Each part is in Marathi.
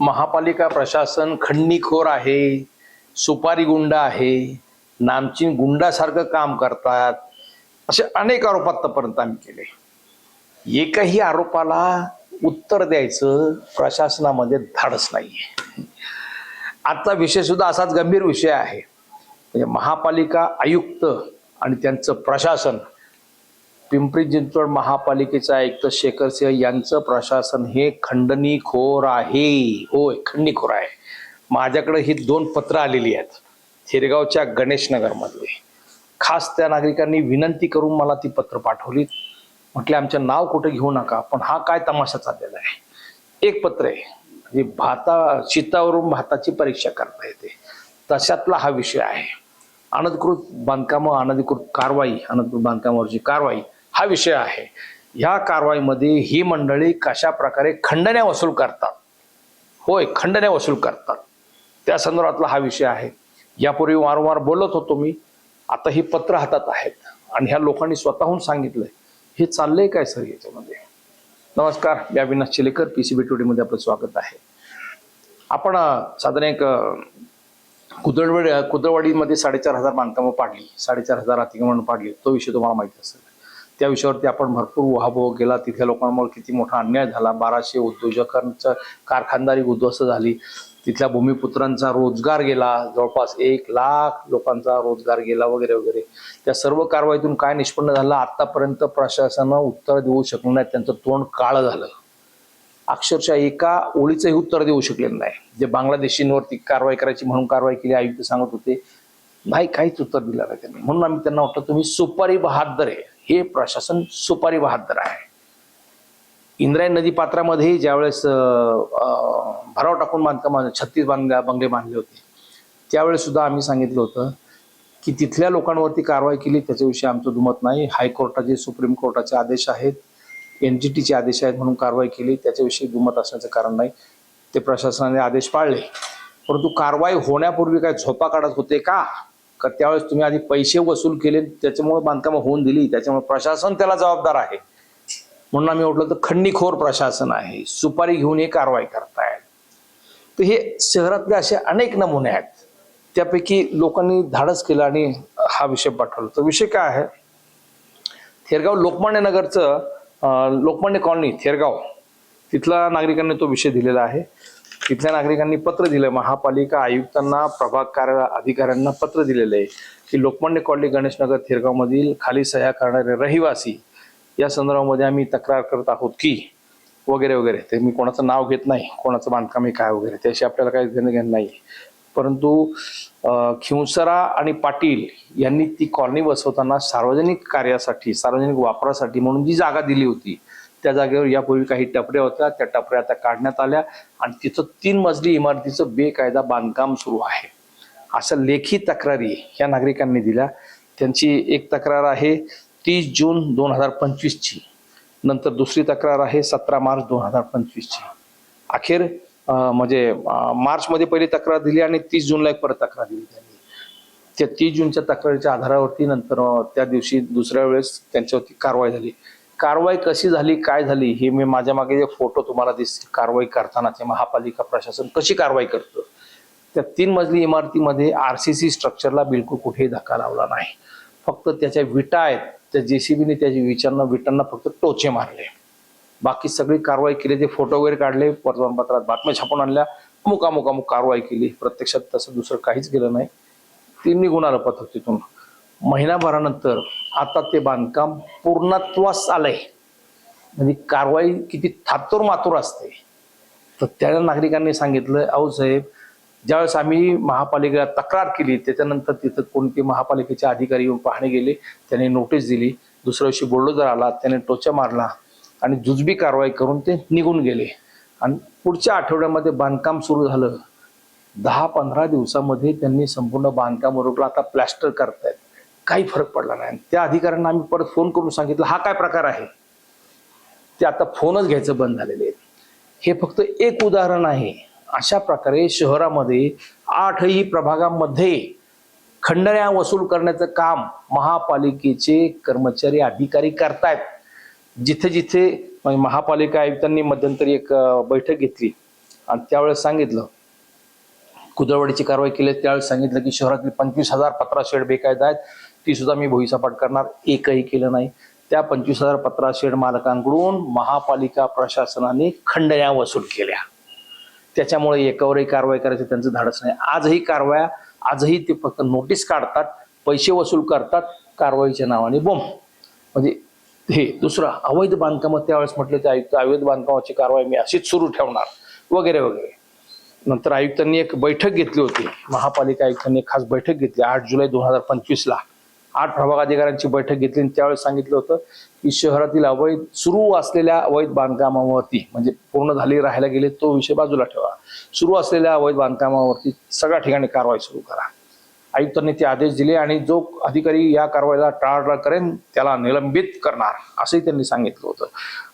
महापालिका प्रशासन खंडणीखोर आहे सुपारी गुंड आहे नामचीन गुंडासारखं काम करतात असे अनेक आरोप आतापर्यंत आम्ही केले. एकही आरोपाला उत्तर द्यायचं प्रशासनामध्ये धाडस नाहीये. आजचा विषय सुद्धा असाच गंभीर विषय आहे. म्हणजे महापालिका आयुक्त आणि त्यांचं प्रशासन पिंपरी चिंचवड महापालिकेचा आयुक्त शेखर सिंह यांचं प्रशासन हे खंडणीखोर आहे. होय खंडणीखोर आहे. माझ्याकडे ही दोन पत्र आलेली आहेत. थिरगावच्या गणेशनगरमधले. खास त्या नागरिकांनी विनंती करून मला ती पत्र पाठवली म्हटले आमचं नाव कुठे घेऊ नका पण हा काय तमाशा चाललेला आहे? एक पत्र आहे. म्हणजे भाता शितावरून भाताची परीक्षा करता येते. तशातला हा विषय आहे. अनधिकृत बांधकामं अनधिकृत कारवाई अनधिकृत बांधकामावरची कारवाई हा विषय आहे. ह्या कारवाईमध्ये ही मंडळी कशा प्रकारे खंडण्या वसूल करतात? होय खंडण्या वसूल करतात. त्या संदर्भातला हा विषय आहे. यापूर्वी वारंवार बोलत होतो मी आता ही पत्र हातात आहेत. आणि ह्या लोकांनी स्वतःहून सांगितलंय. हे चाललंय काय सर याच्यामध्ये? नमस्कार मी Avinash Chilekar P C B मध्ये आपलं स्वागत आहे. आपण साधारण एक कुदळवाडी कुदळवाडीमध्ये साडेचार हजार बांधकामं पाडली. साडेचार हजार अतिक्रमण पाडली. तो विषय तुम्हाला माहिती असेल. त्या विषयावरती आपण भरपूर उहापोह केला. तिथल्या लोकांमुळे किती मोठा अन्याय झाला. बाराशे उद्योजकांचं कारखानदारी उद्ध्वस्त झाली. तिथल्या भूमिपुत्रांचा रोजगार गेला. जवळपास एक लाख लोकांचा रोजगार गेला वगैरे वगैरे. त्या सर्व कारवाईतून काय निष्पन्न झालं? आतापर्यंत प्रशासनानं उत्तर देऊ शकलं नाही. त्यांचं तोंड काळं झालं. अक्षरशः एका ओळीचंही उत्तर देऊ शकलेलं नाही. जे बांगलादेशींवरती कारवाई करायची म्हणून कारवाई केली आयुक्त सांगत होते नाही काहीच उत्तर दिलं नाही त्यांनी. म्हणून आम्ही त्यांना वाटतं तुम्ही सुपारी बहादर आहे. हे प्रशासन सुपारी बहादर आहे. इंद्रायण नदी पात्रामध्ये ज्यावेळेस भराव टाकून बांधकाम छत्तीस बांधल्या बंगले बांधले होते. त्यावेळेस सुद्धा आम्ही सांगितलं होतं की तिथल्या लोकांवरती कारवाई केली त्याच्याविषयी आमचं दुमत नाही. हायकोर्टाचे सुप्रीम कोर्टाचे आदेश आहेत. एन जी टीचे आदेश आहेत म्हणून कारवाई केली. त्याच्याविषयी दुमत असण्याचं कारण नाही. ते प्रशासनाने आदेश पाळले. परंतु कारवाई होण्यापूर्वी काय झोपा काढत होते का? का त्यावेळेस तुम्ही आधी पैसे वसूल केले त्याच्यामुळे बांधकामं होऊन दिली त्याच्यामुळे प्रशासन त्याला जबाबदार आहे. म्हणून आम्ही म्हटलं तर खंडीखोर प्रशासन आहे. सुपारी घेऊन हे कारवाई करतायत. तर हे शहरातले असे अनेक नमुने आहेत. त्यापैकी लोकांनी धाडस केलं आणि हा विषय पाठवला. तर विषय काय आहे? थेरगाव लोकमान्य नगरचं लोकमान्य कॉलनी थेरगाव. तिथला नागरिकांनी तो विषय दिलेला आहे. तिथल्या नागरिकांनी पत्र दिलं. महापालिका आयुक्तांना प्रभाग कार्य अधिकाऱ्यांना पत्र दिलेलं आहे की लोकमान्य कॉलनी गणेशनगर थिरगावमधील खाली सह्या करणारे रहिवासी या संदर्भामध्ये आम्ही तक्रार करत आहोत की वगैरे वगैरे. ते मी कोणाचं नाव घेत नाही कोणाचं बांधकाम आहे काय वगैरे. त्याशी आपल्याला काही घेणं घेणं नाही. परंतु अं, खिवसरा आणि पाटील यांनी ती कॉलनी बसवताना सार्वजनिक कार्यासाठी सार्वजनिक वापरासाठी म्हणून जी जागा दिली होती त्या जागेवर यापूर्वी काही टपऱ्या होत्या. त्या टपऱ्या आता काढण्यात आल्या आणि तिथं तीन मजली इमारतीचं बेकायदा बांधकाम सुरू आहे. अशा लेखी तक्रारी या नागरिकांनी दिल्या. त्यांची एक तक्रार आहे तीस जून दोन हजार पंचवीसची. नंतर दुसरी तक्रार आहे सतरा मार्च दोन हजार पंचवीसची. अखेर म्हणजे मार्चमध्ये पहिली तक्रार दिली आणि तीस जूनला एक परत तक्रार दिली त्यांनी. त्या तीस जूनच्या तक्रारीच्या आधारावरती नंतर त्या दिवशी दुसऱ्या वेळेस त्यांच्यावरती कारवाई झाली. कारवाई कशी झाली काय झाली हे मी माझ्या मागे जे फोटो तुम्हाला दिसतील कारवाई करतानाचे महापालिका प्रशासन कशी कारवाई करतं त्या तीन मजली इमारतीमध्ये आर सी सी स्ट्रक्चरला बिलकुल कुठेही धक्का लावला नाही. फक्त त्याच्या विटा आहेत त्या जेसीबीने त्याच्या विचारांना विटांना फक्त टोचे मारले. बाकी सगळी कारवाई केली ते फोटो वगैरे काढले वर्तमानपत्रात बातम्या छापून आणल्या अमुक अमुक अमुक कारवाई केली. प्रत्यक्षात तसं दुसरं काहीच केलं नाही. ती निघून आलं पथक तिथून. महिनाभरानंतर आता ते बांधकाम पूर्णत्वास आलंय. म्हणजे कारवाई किती थातूर मातूर असते. तर त्या नागरिकांनी सांगितलं अहो साहेब ज्यावेळेस आम्ही महापालिकेला तक्रार केली त्याच्यानंतर तिथं कोणते महापालिकेचे अधिकारी येऊन पाहणे गेले त्यांनी नोटीस दिली. दुसऱ्या दिवशी बुलडोजर आला त्याने टोचा मारला आणि जुजबी कारवाई करून ते निघून गेले. आणि पुढच्या आठवड्यामध्ये बांधकाम सुरू झालं. दहा पंधरा दिवसामध्ये त्यांनी संपूर्ण बांधकाम रोखलं. आता प्लॅस्टर करतायत. काही फरक पडला नाही. आणि त्या अधिकाऱ्यांना आम्ही परत फोन करून सांगितलं हा काय प्रकार आहे? ते आता फोनच घ्यायचं बंद झालेले आहेत हे फक्त एक उदाहरण आहे. अशा प्रकारे शहरामध्ये आठही प्रभागामध्ये खंडण्या वसूल करण्याचं काम महापालिकेचे कर्मचारी अधिकारी करतायत. जिथे जिथे म्हणजे महापालिका आयुक्तांनी मध्यंतरी एक बैठक घेतली आणि त्यावेळेस सांगितलं कुदळवाडीची कारवाई केली. त्यावेळेस सांगितलं की शहरातील पंचवीस हजार पत्रा शेड बेकायदा आहेत. ती सुद्धा मी भुईसपाट करणार. एकही केलं नाही. त्या पंचवीस हजार पत्रा शेड मालकांकडून महापालिका प्रशासनाने खंडण्या वसूल केल्या. त्याच्यामुळे एकावरही कारवाई करायचं त्यांचं धाडस नाही. आजही कारवाया आजही ते फक्त नोटीस काढतात पैसे वसूल करतात कारवाईच्या नावाने बोंब. म्हणजे हे दुसरं अवैध बांधकाम त्यावेळेस म्हटलं ते आयुक्त अवैध बांधकामाची कारवाई मी अशीच सुरू ठेवणार. वगैरे वगैरे. नंतर आयुक्तांनी एक बैठक घेतली होती. महापालिका आयुक्तांनी एक खास बैठक घेतली. आठ जुलै दोन हजार पंचवीसला. आठ प्रभाग अधिकाऱ्यांची बैठक घेतली आणि त्यावेळेस सांगितलं होतं की शहरातील अवैध सुरू असलेल्या अवैध बांधकामावरती म्हणजे पूर्ण झाली राहायला गेले तो विषय बाजूला ठेवा. सुरू असलेल्या अवैध बांधकामावरती सगळ्या ठिकाणी कारवाई सुरू करा. आयुक्तांनी ते आदेश दिले आणि जो अधिकारी या कारवाईला टाळाटाळ करेन त्याला निलंबित करणार असंही त्यांनी सांगितलं होतं.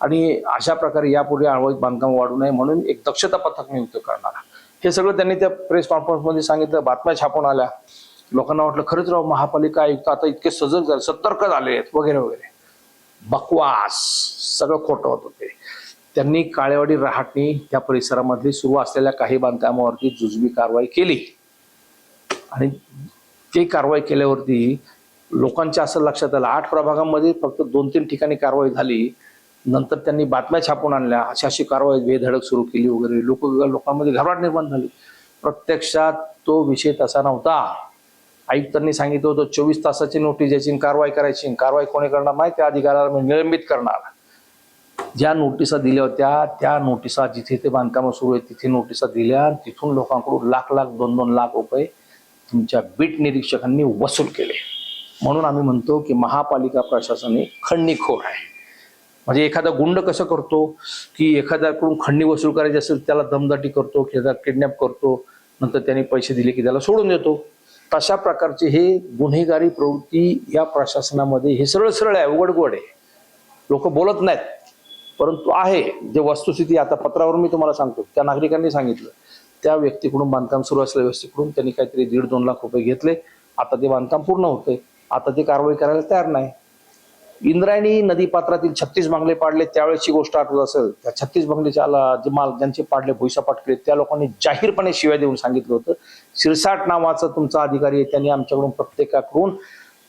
आणि अशा प्रकारे यापुढे अवैध बांधकाम वाढू नये म्हणून एक दक्षता पथक नियुक्त करणार. हे सगळं त्यांनी त्या प्रेस कॉन्फरन्समध्ये सांगितलं बातम्या छापून आल्या. लोकांना वाटलं खरंच राव महापालिका आयुक्त आता इतके सजग झाले सतर्क झाले आहेत वगैरे वगैरे. बकवास. सगळं खोटं होत होते. त्यांनी काळेवाडी रहाटणी त्या परिसरामधली सुरू असलेल्या काही बांधकामावरती जुजबी कारवाई केली. आणि ते कारवाई केल्यावरती लोकांच्या असं लक्षात आलं आठ प्रभागामध्ये फक्त दोन तीन ठिकाणी कारवाई झाली. नंतर त्यांनी बातम्या छापून आणल्या अशी अशी कारवाई बेधडक सुरू केली वगैरे. लोक लोकांमध्ये घबराट निर्माण झाली. प्रत्यक्षात तो विषय तसा नव्हता. आयुक्तांनी सांगितलं होतं चोवीस तासाची नोटीस द्यायची आणि कारवाई करायची. कारवाई कोणी करणार नाही त्या अधिकाऱ्याला मी निलंबित करणार. ज्या नोटिसा दिल्या होत्या त्या नोटिसा जिथे ते बांधकामं सुरू आहेत तिथे नोटिसा दिल्या आणि तिथून लोकांकडून लाख लाख दोन दोन लाख रुपये तुमच्या बीट निरीक्षकांनी वसूल केले. म्हणून आम्ही म्हणतो की महापालिका प्रशासन हे खंडणीखोर आहे. म्हणजे एखादा गुंड कसं करतो की एखाद्याकडून खंडणी वसूल करायची असेल त्याला दमदाटी करतो किंवा किडनॅप करतो नंतर त्याने पैसे दिले की त्याला सोडून देतो. तशा प्रकारचे हे गुन्हेगारी प्रवृत्ती या प्रशासनामध्ये हे सरळ सरळ आहे उघड उघड आहे. लोक बोलत नाहीत परंतु आहे जे वस्तुस्थिती आता पत्रावर मी तुम्हाला सांगतो त्या नागरिकांनी सांगितलं. त्या व्यक्तीकडून बांधकाम सुरू असलेल्या व्यक्तीकडून त्यांनी काहीतरी दीड दोन लाख रुपये घेतले. आता ते बांधकाम पूर्ण होते आता ते कारवाई करायला तयार नाही. इंद्रायणी नदी पात्रातील छत्तीस बंगले पाडले त्यावेळेची गोष्ट आठवत असेल. त्या छत्तीस बंगलेच्या आला- जे माल ज्यांचे पाडले भुईसापाट केले त्या लोकांनी जाहीरपणे शिवाय देऊन सांगितलं होतं. शिरसाट नावाचा तुमचा अधिकारी आहे त्यांनी आमच्याकडून प्रत्येकाकडून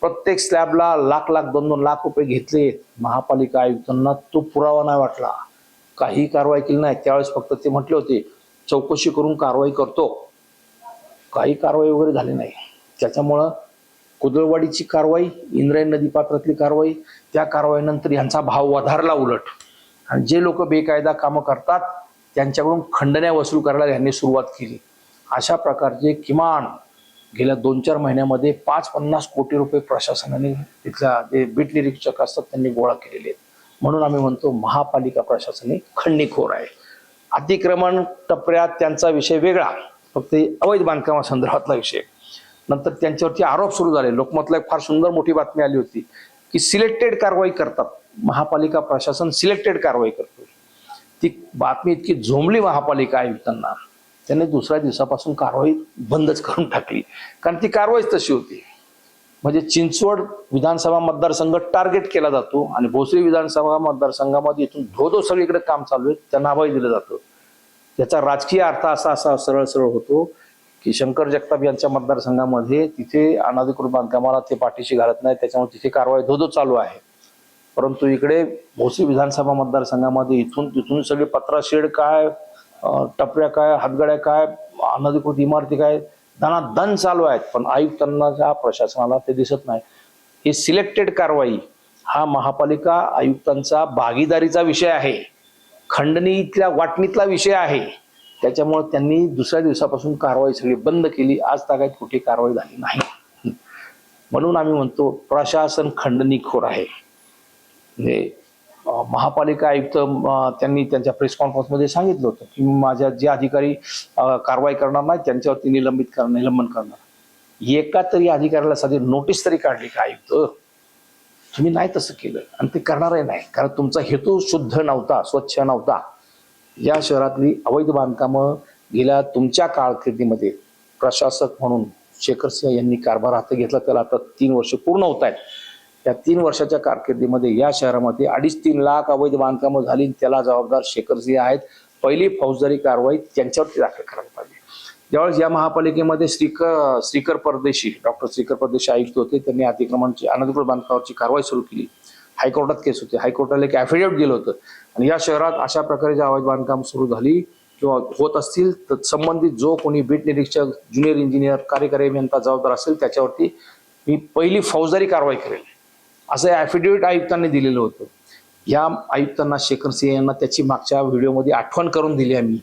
प्रत्येक स्लॅबला लाख लाख दोन दोन लाख रुपये घेतले. महापालिका आयुक्तांना तो पुरावा नाही वाटला. काही कारवाई केली नाही. त्यावेळेस फक्त ते म्हटले होते चौकशी करून कारवाई करतो. काही कारवाई वगैरे झाली नाही. त्याच्यामुळं कुदळवाडीची कारवाई इंद्रायण नदी पात्रातली कारवाई त्या कारवाईनंतर यांचा भाव वधारला उलट. आणि जे लोक बेकायदा कामं करतात त्यांच्याकडून खंडण्या वसूल करायला यांनी सुरुवात केली. अशा प्रकारचे किमान गेल्या दोन चार महिन्यामध्ये पाच पन्नास कोटी रुपये प्रशासनाने तिथल्या जे बीट निरीक्षक असतात त्यांनी गोळा केलेले आहेत. म्हणून आम्ही म्हणतो महापालिका प्रशासन हे खंडणीखोर आहे. अतिक्रमण टप्प्यात त्यांचा विषय वेगळा. फक्त अवैध बांधकामासंदर्भातला विषय. नंतर त्यांच्यावरती आरोप सुरू झाले. लोकमतला एक फार सुंदर मोठी बातमी आली होती की सिलेक्टेड कारवाई करतात. महापालिका प्रशासन सिलेक्टेड कारवाई करतो. ती बातमी इतकी झोंबली महापालिका आयुक्तांना. त्यांनी दुसऱ्या दिवसापासून कारवाई बंदच करून टाकली. कारण ती कारवाईच तशी होती. म्हणजे चिंचवड विधानसभा मतदारसंघ टार्गेट केला जातो आणि भोसरी विधानसभा मतदारसंघामध्ये इथून धो धो सगळीकडे काम चालू आहे. त्यांना अभय दिलं जातं. याचा राजकीय अर्थ असा असा सरळ सरळ होतो. की शंकर जगताप यांच्या मतदारसंघामध्ये तिथे अनाधिकृत बांधकामाला ते पाठीशी घालत नाही त्याच्यामुळे तिथे कारवाई धोधो चालू आहे. परंतु इकडे भोसी विधानसभा मतदारसंघामध्ये इथून तिथून सगळे पत्रा शेड काय टपऱ्या काय हातगाड्या काय अनाधिकृत इमारती काय दनादन चालू आहेत. पण आयुक्तांना प्रशासनाला ते दिसत नाही. ही सिलेक्टेड कारवाई हा महापालिका आयुक्तांचा भागीदारीचा विषय आहे. खंडणीतल्या वाटणीतला विषय आहे. त्याच्यामुळे त्यांनी दुसऱ्या दिवसापासून कारवाई सगळी बंद केली. आज तागायत कुठे कारवाई झाली नाही. म्हणून आम्ही म्हणतो प्रशासन खंडणीखोर आहे. म्हणजे महापालिका आयुक्त त्यांनी त्यांच्या प्रेस कॉन्फरन्समध्ये सांगितलं होतं की माझ्या जे अधिकारी कारवाई करणार नाही त्यांच्यावरती निलंबित कर निलंबन करणार. एका तरी अधिकाऱ्याला साधी नोटीस तरी काढली का आयुक्त? तुम्ही नाही तसं केलं. आणि ते करणारही नाही. कारण तुमचा हेतू शुद्ध नव्हता स्वच्छ नव्हता. या शहरातली अवैध बांधकामं गेल्या तुमच्या कारकिर्दीमध्ये प्रशासक म्हणून शेखर सिंह यांनी कारभार हाती घेतला. त्याला आता तीन वर्ष पूर्ण होत आहेत. त्या तीन वर्षाच्या कारकिर्दीमध्ये या शहरामध्ये अडीच तीन लाख अवैध बांधकामं झाली त्याला जबाबदार शेखर सिंह आहेत. पहिली फौजदारी कारवाई त्यांच्यावरती दाखल करायला पाहिजे ज्यावेळेस या महापालिकेमध्ये श्रीकर श्रीकर परदेशी डॉक्टर श्रीकर परदेशी आयुक्त होते त्यांनी अतिक्रमणची अनधिकृत बांधकामाची कारवाई सुरू केली. हायकोर्टात केस होते. हायकोर्टाला एक ॲफिडेव्हिट गेलं होतं. आणि या शहरात अशा प्रकारे जे अवैध बांधकाम सुरू झाली किंवा होत असतील तर संबंधित जो कोणी बीट निरीक्षक ज्युनियर इंजिनियर कार्यकारी अभियंता जबाबदार असेल त्याच्यावरती मी पहिली फौजदारी कारवाई करेल. असं ॲफिडेव्हिट आयुक्तांनी दिलेलं होतं. या आयुक्तांना शेखर सिंह यांना त्याची मागच्या व्हिडिओमध्ये आठवण करून दिली आम्ही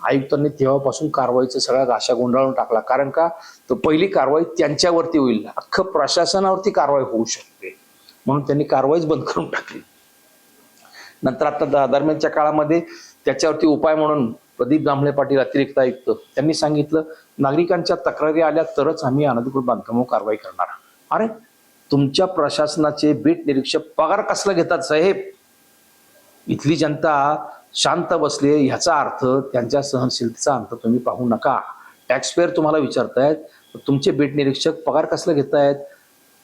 आयुक्तांनी तेव्हापासून कारवाईचा सगळ्या गाशा गोंधळून टाकला. कारण का? तर पहिली कारवाई त्यांच्यावरती होईल. अख्खं प्रशासनावरती कारवाई होऊ शकते. म्हणून त्यांनी कारवाईच बंद करून टाकली. नंतर आता दरम्यानच्या काळामध्ये त्याच्यावरती उपाय म्हणून प्रदीप जांभळे पाटील अतिरिक्त आयुक्त त्यांनी सांगितलं नागरिकांच्या तक्रारी आल्या तरच आम्ही अनधिकृत बांधकामावर कारवाई करणार अरे तुमच्या प्रशासनाचे बीट निरीक्षक पगार कसला घेतात साहेब? इथली जनता शांत बसली ह्याचा अर्थ त्यांच्या सहनशीलतेचा अंत तुम्ही पाहू नका. टॅक्सपेअर तुम्हाला विचारतायत तुमचे बीट निरीक्षक पगार कसला घेतायत?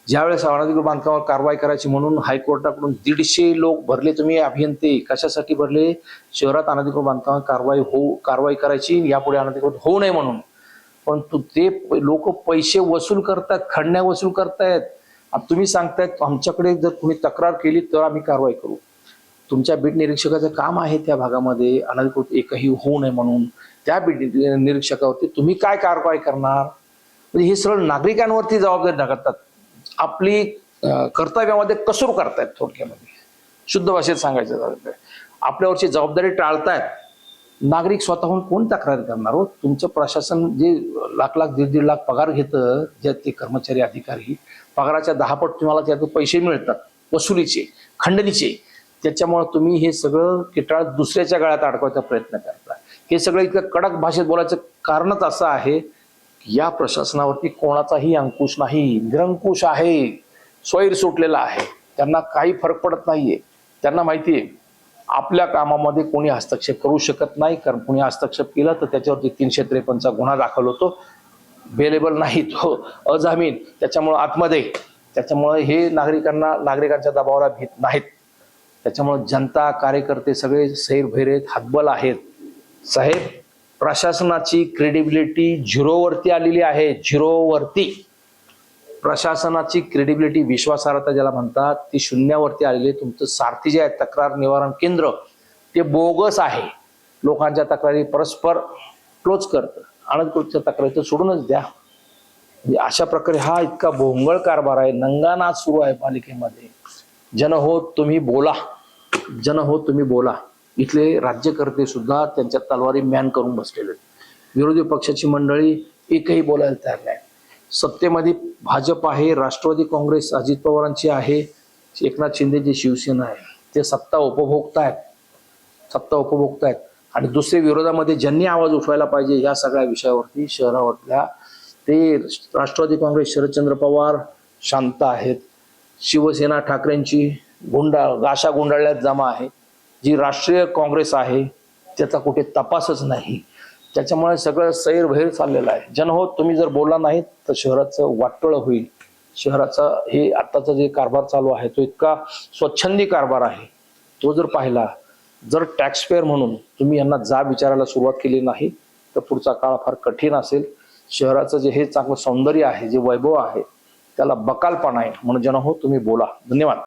ज्यावेळेस अनाधिकृत बांधकामावर कारवाई करायची म्हणून हायकोर्टाकडून दीडशे लोक भरले तुम्ही अभियंते कशासाठी भरले? शहरात अनधिकृत बांधकामावर कारवाई होऊ कारवाई करायची यापुढे अनधिकृत होऊ नये म्हणून. पण ते लोक पैसे वसूल करतात खंडण्या वसूल करतायत. तुम्ही सांगतायत आमच्याकडे जर तुम्ही तक्रार केली तर आम्ही कारवाई करू. तुमच्या बीट निरीक्षकाचं काम आहे त्या भागामध्ये अनधिकृत एकही होऊ नये म्हणून. त्या बीट निरीक्षकावरती तुम्ही काय कारवाई करणार? म्हणजे हे सरळ नागरिकांवरती जबाबदारी ढकलतात आपली कर्तव्यामध्ये कसूर करतायत थोडक्यामध्ये. शुद्ध भाषेत सांगायचं झालं तर. आपल्यावरची जबाबदारी टाळतायत. नागरिक स्वतःहून कोण तक्रार करणार हो? तुमचं प्रशासन जे लाख लाख दीड दीड लाख पगार घेतं जे ते कर्मचारी अधिकारी पगाराच्या दहा पट तुम्हाला त्यातून पैसे मिळतात वसुलीचे खंडणीचे. त्याच्यामुळे तुम्ही हे सगळं किटाळ दुसऱ्याच्या गळ्यात अडकवायचा प्रयत्न करता. हे सगळं इतकं कडक भाषेत बोलायचं कारणच असं आहे या प्रशासनावरती कोणाचाही अंकुश नाही निरंकुश आहे स्वैर सुटलेला आहे. त्यांना काही फरक पडत नाहीये. त्यांना माहिती आहे आपल्या कामामध्ये कोणी हस्तक्षेप करू शकत नाही. कारण कोणी हस्तक्षेप केला तर त्याच्यावरती तीनशे त्रेपन्नचा गुन्हा दाखल होतो. बेलेबल नाही तो. अजामीन. त्याच्यामुळं आतमध्ये. त्याच्यामुळे हे नागरिकांना नागरिकांच्या दबावाला भीत नाहीत. त्याच्यामुळे जनता कार्यकर्ते सगळे सैरभैरेत हातबल आहेत. साहेब प्रशासनाची क्रेडिबिलिटी झिरोवरती आलेली आहे. झिरोवरती. प्रशासनाची क्रेडिबिलिटी विश्वासार्हता ज्याला म्हणतात ती शून्यावरती आलेली आहे. तुमचं सारथी जे आहे तक्रार निवारण केंद्र ते बोगस आहे. लोकांच्या तक्रारी परस्पर क्लोज करतं. अनधिकृतच्या तक्रारी तर सोडूनच द्या. म्हणजे अशा प्रकारे हा इतका भोंगळ कारभार आहे. नंगानाच सुरू आहे पालिकेमध्ये. जन हो तुम्ही बोला. जन हो तुम्ही बोला. इथले राज्यकर्ते सुद्धा त्यांच्या तलवारी मॅन करून बसलेले आहेत. विरोधी पक्षाची मंडळी एकही बोलायला तयार नाही. सत्तेमध्ये भाजप आहे राष्ट्रवादी काँग्रेस अजित पवारांची आहे एकनाथ शिंदेची शिवसेना आहे ते सत्ता उपभोगतायत सत्ता उपभोगतायत आणि दुसरे विरोधामध्ये ज्यांनी आवाज उठवायला पाहिजे या सगळ्या विषयावरती शहरावरल्या ते राष्ट्रवादी काँग्रेस शरदचंद्र पवार शांत आहेत. शिवसेना ठाकरेंची गुंडा गाशा गुंडाळल्यात जमा आहे जी राष्ट्रीय काँग्रेस आहे त्याचा कुठे तपासच नाही. त्याच्यामुळे सगळं सैरभैर चाललेलं आहे. जनहो तुम्ही जर बोलला नाही तर शहराचं वाटळ होईल. शहराचा हे आत्ताचा जे कारभार चालू आहे तो इतका स्वच्छंदी कारभार आहे. तो जर पाहिला जर टॅक्सपेअर म्हणून तुम्ही यांना जा विचारायला सुरुवात केली नाही तर पुढचा काळ फार कठीण असेल. शहराचं जे हे चांगलं सौंदर्य आहे जे वैभव आहे त्याला बकालपणा आहे. म्हणून जनहो तुम्ही बोला. धन्यवाद.